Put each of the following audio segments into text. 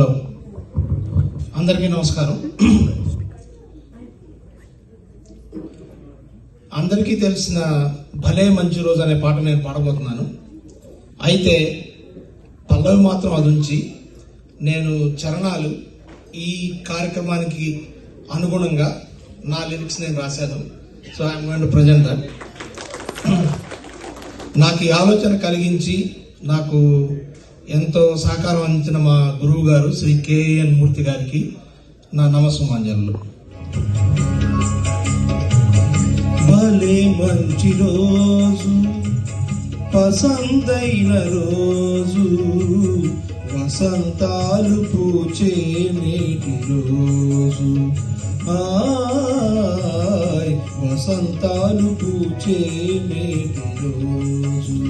Hello. అందరికీ నమస్కారం. అందరికీ తెలిసిన భలే మంచి రోజు అనే పాట నేను పాడబోతున్నాను. అయితే పల్లవి మాత్రం అది ఉంచి నేను చరణాలు ఈ కార్యక్రమానికి అనుగుణంగా నా లిరిక్స్ నేను రాశాను. So I'm going to present నాకు ఈ ఆలోచన కలిగించి నాకు ఎంతో సహకారం అందించిన మా గురువు గారు శ్రీ కేఎన్ మూర్తి గారికి నా నమస్సుమాంజలు. భలే మంచి రోజు పసందైన రోజు వసంతాలు పూచే నేటి రోజు. వసంతాలు పూచే నేటి రోజు.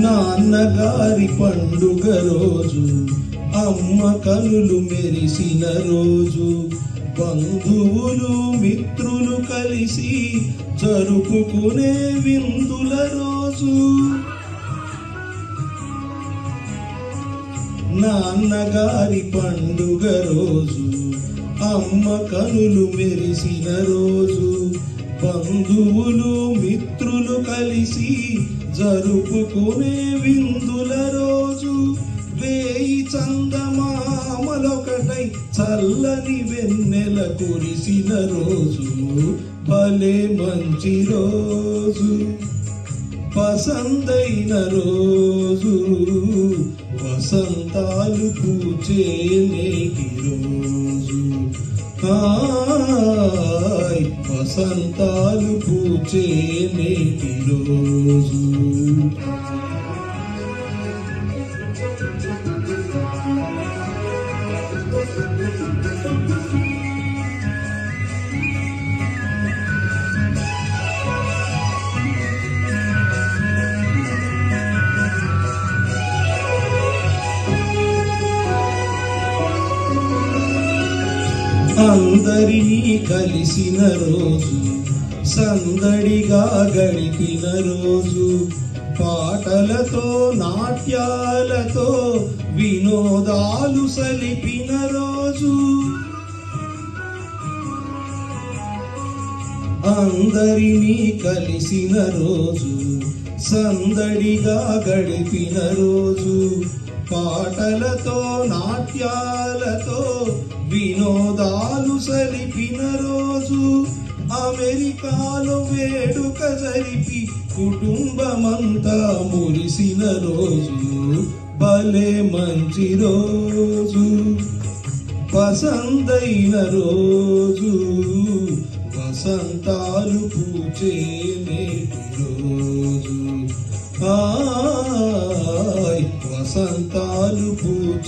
నాన్నగారి పండుగ రోజు అమ్మ కనులు మెరిసిన రోజు. బంధువులు మిత్రులు కలిసి జరుపుకునే విందుల రోజు. నాన్నగారి పండుగ రోజు అమ్మ కనులు మెరిసిన రోజు. బంధువులు మిత్రులు కలిసి జరుపుకునే విందుల రోజు. వేయి చందమామలొకటై చల్లని వెన్నెల కురిసిన రోజు. భలే మంచి రోజు. పసందైన రోజు. వసంతాలు పూచే నేటి రోజు. హాయ్ వసంతాలు పూచే నేటి రోజు. అందరినీ కలిసిన రోజు సందడిగా గడిపిన రోజు పాటలతో నాట్యాలతో వినోదాలు సలిపిన రోజు. అందరినీ కలిసిన రోజు సందడిగా గడిపిన రోజు పాటలతో నాట్యాలతో వినోదాలు సలిపిన రోజు. అమెరికాలో వేడుక జరిపి కుటుంబమంతా మురిసిన రోజు. భలే మంచి రోజు. పసందైన రోజు. వసంతాలు పూచే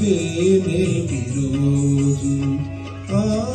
పూచే నేటి రోజు. ఆ